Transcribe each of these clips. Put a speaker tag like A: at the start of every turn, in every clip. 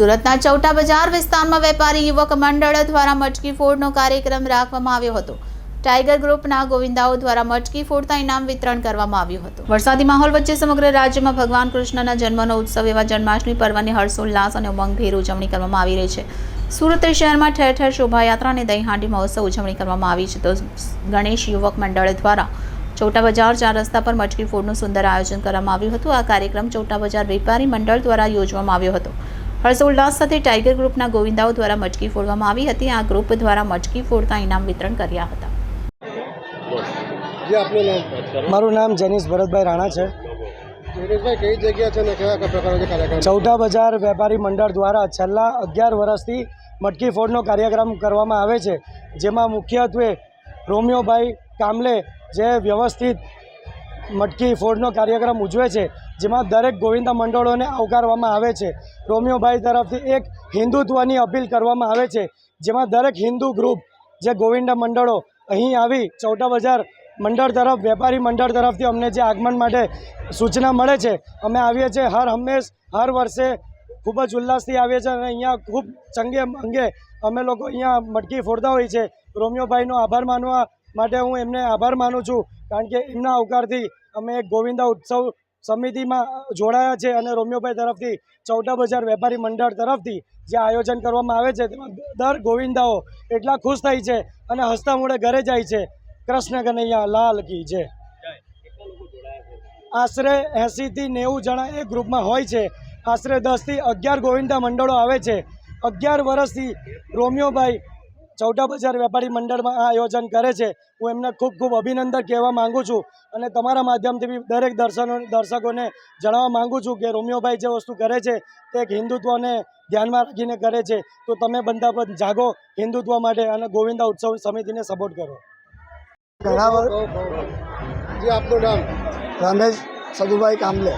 A: સુરતના ચૌટા બજાર વિસ્તારમાં વેપારી યુવક મંડળ દ્વારા મટકી ફોડનો કાર્યક્રમ રાખવામાં આવ્યો હતો. ટાઈગર ગ્રુપના ગોવિંદાઓ દ્વારા મટકી ફોડતા ઇનામ વિતરણ કરવામાં આવ્યું હતું. વરસાદી માહોલ વચ્ચે સમગ્ર રાજ્યમાં ભગવાન કૃષ્ણના જન્મનો ઉત્સવ એવા જન્માષ્ટમી પર્વની હર્ષોલ્લાસ અને ઉમંગભેર ઉજવણી કરવામાં આવી રહી છે. સુરત શહેરમાં ઠેર ઠેર શોભાયાત્રા અને દહીહાંડી મહોત્સવ ઉજવણી કરવામાં આવી છે. તો ગણેશ યુવક મંડળ દ્વારા ચોટા બજાર ચાર રસ્તા પર મટકી ફોડનું સુંદર આયોજન કરવામાં આવ્યું હતું. આ કાર્યક્રમ ચોટા બજાર વેપારી મંડળ દ્વારા યોજવામાં આવ્યો હતો. હર્ષોલ્લાસ સાથે ટાઈગર ગ્રુપના ગોવિંદાઓ દ્વારા મટકી ફોડવામાં આવી હતી. આ ગ્રુપ દ્વારા મટકી ફોડતા ઇનામ વિતરણ કર્યા હતા.
B: જે આપનું નામ?
C: મારું નામ જેનિસ ભરતભાઈ રાણા છે. ચૌટા બજાર વેપારી મંડળ દ્વારા છેલ્લા અગિયાર વર્ષથી મટકી ફોડનો કાર્યક્રમ કરવામાં આવે છે જેમાં મુખ્યત્વે રોમિયોભાઈ કામલે જે વ્યવસ્થિત મટકી ફોડનો કાર્યક્રમ ઉજવે છે, જેમાં દરેક ગોવિંદા મંડળોને આવકારવામાં આવે છે. રોમિયોભાઈ તરફથી એક હિન્દુત્વની અપીલ કરવામાં આવે છે, જેમાં દરેક હિન્દુ ગ્રુપ જે ગોવિંદા મંડળો અહીં આવી ચૌટા બજાર મંડળ તરફ, વેપારી મંડળ તરફથી અમને જે આગમન માટે સૂચના મળે છે, અમે આવીએ છીએ હર હંમેશ, હર વર્ષે ખૂબ જ ઉલ્લાસથી આવીએ છીએ અને અહીંયા ખૂબ ચંગે અંગે અમે લોકો અહીંયા મટકી ફોડતા હોઈએ છીએ. રોમિયોભાઈનો આભાર માનવા માટે હું એમને આભાર માનું છું. કારણ કે એમના આવકારથી અમે એક ગોવિંદા ઉત્સવ સમિતિમાં જોડાયા છે અને રોમિયોભાઈ તરફથી ચૌટા બજાર વેપારી મંડળ તરફથી જે આયોજન કરવામાં આવે છે, તેમાં દર ગોવિંદાઓ એટલા ખુશ થાય છે અને હસતા મોડે ઘરે જાય છે. કૃષ્ણ કનૈયા લાલ કી છે આશરે એંસીથી નેવું જણા એ ગ્રુપમાં હોય છે. આશરે દસથી અગિયાર ગોવિંદા મંડળો આવે છે. અગિયાર વર્ષથી રોમિયોભાઈ ચૌટા બજાર વેપારી મંડળમાં આ આયોજન કરે છે. હું એમને ખૂબ ખૂબ અભિનંદન કહેવા માગું છું અને તમારા માધ્યમથી બી દરેક દર્શનો દર્શકોને જણાવવા માગું છું કે રોમિયોભાઈ જે વસ્તુ કરે છે તે એક હિન્દુત્વને ધ્યાનમાં રાખીને કરે છે. તો તમે બંધા પણ જાગો હિન્દુત્વ માટે અને ગોવિંદા ઉત્સવ સમિતિને સપોર્ટ કરો.
B: ઘણા જે આપનું નામ?
C: રમેશ સદુભાઈ કામલે.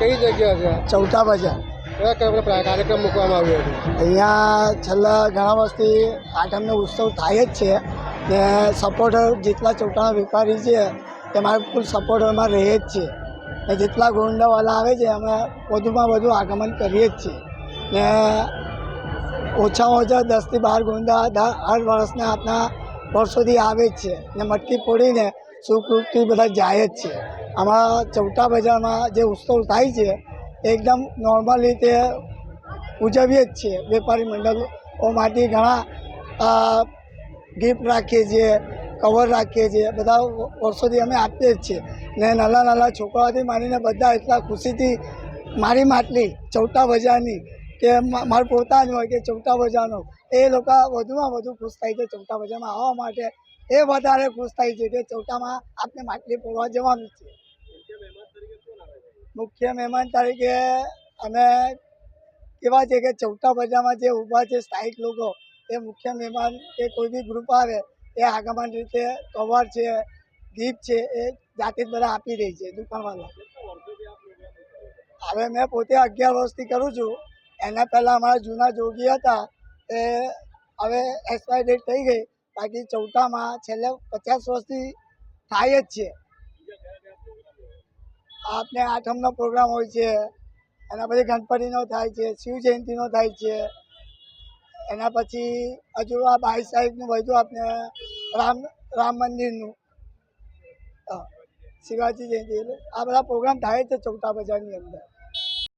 B: કઈ જગ્યા છે?
C: ચૌટા બજાર.
B: કાર્યક્રમ મૂકવામાં આવ્યો હતો
C: અહીંયા છેલ્લા ઘણા વર્ષથી આઠમનો ઉત્સવ થાય જ છે ને સપોર્ટર જેટલા ચૌટાના વેપારી છે તે તેમાં ફૂલ સપોર્ટરમાં રહે જ છે. ને જેટલા ગોંડાવાલા આવે છે અમે વધુમાં વધુ આગમન કરીએ જ છીએ. ને ઓછામાં ઓછા દસથી બાર ગોંડા હર વર્ષને આપણા વર્ષોથી આવે જ છે. ને મટકી પોડીને સુખરૂપથી બધા જાય જ છે. આમાં ચૌટા બજારમાં જે ઉત્સવ થાય છે એકદમ નોર્મલ રીતે ઉજવીએ જ છીએ. વેપારી મંડળોમાંથી ઘણા ગિફ્ટ રાખીએ છીએ કવર રાખીએ છીએ. બધા વર્ષોથી અમે આપીએ જ છીએ. ને નાના નાના છોકરાઓથી માંડીને બધા એટલા ખુશીથી, મારી માટલી, ચૌટા બજારની, કે મારું પોતાનું હોય કે ચૌટા બજારનો, એ લોકો વધુમાં વધુ ખુશ થાય છે ચૌટા બજારમાં. આવવા માટે એ વધારે ખુશ થાય છે કે ચૌટામાં આપણે માટલી પોરવા જવાનું છે. મુખ્ય મહેમાન તરીકે અમે એવા છે કે ચૌટા બજારમાં જે ઊભા છે સ્થાયિક લોકો, એ મુખ્ય મહેમાન કે કોઈ બી ગ્રુપ આવે, એ આગમન રીતે કવર છે ગીફ્ટ છે, એ જાતે જ બધા આપી દે છે દુકાનવાળા. હવે મેં પોતે અગિયાર વર્ષથી કરું છું. એના પહેલાં અમારા જૂના જોગી હતા, એ હવે એક્સપાયર ડેટ થઈ ગઈ. બાકી ચૌટામાં છેલ્લે પચાસ વર્ષથી થાય જ છે. આપને આઠમનો પ્રોગ્રામ હોય છે, એના પછી ગણપતિનો થાય છે, શિવ જયંતિનો થાય છે, એના પછી હજુ આ બાવીસ તારીખનું વધુ આપને રામ રામ મંદિરનું. શિવાજી જયંતિ એટલે આ બધા પ્રોગ્રામ થાય છે ચૌટા બજારની અંદર.